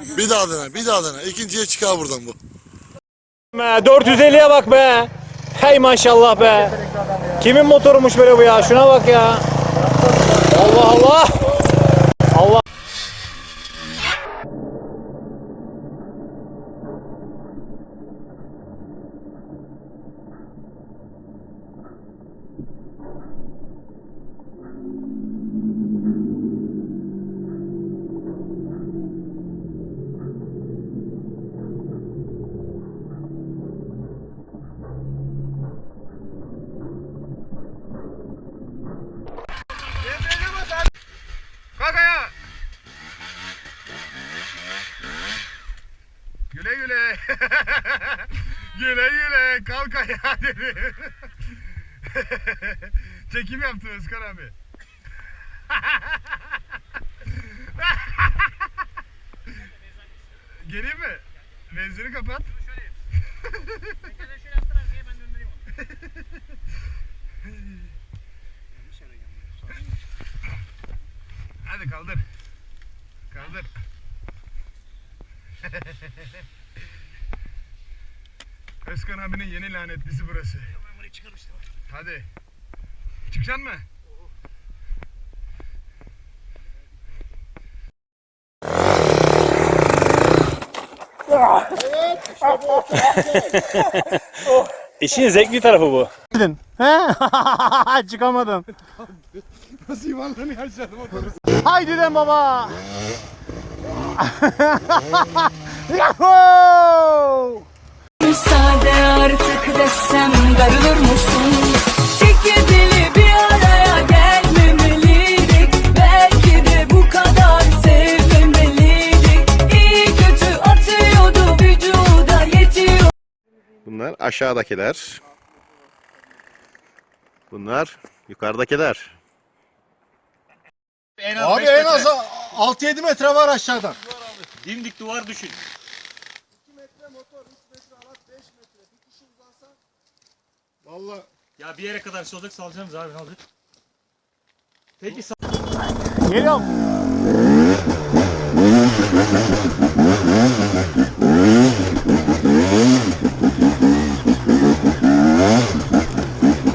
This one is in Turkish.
Bir daha dene, bir daha dene. İkinciye çıkar buradan bu. Be, 450'ye bak be. Hey maşallah be. Kimin motorumuş böyle bu ya? Şuna bak ya. Allah Allah. Allah. Ayağa. Güle güle. güle güle. Kalk ayağa dedi. Çekim yaptı Özkan abi. Geleyim mi? Benzini kapat. Hadi kaldır. Kaldır. Özkan abinin yeni lanetlisi burası. Hadi. Çıkacaksın mı? İşin zevkli tarafı bu. He? Çıkamadın. Nasıl yuvarlanıyor aşağıda motoru? Haydi lan baba. Yahoo! Müsaade artık desem darılır mısın? Aşağıdakiler. Bunlar yukarıdakiler. Abi en az 6-7 metre var aşağıdan. Dimdik duvar düşün. Vallahi Ya bir yere kadar solacak salacağız abi ne olacak? Peki sal... Geliyorum.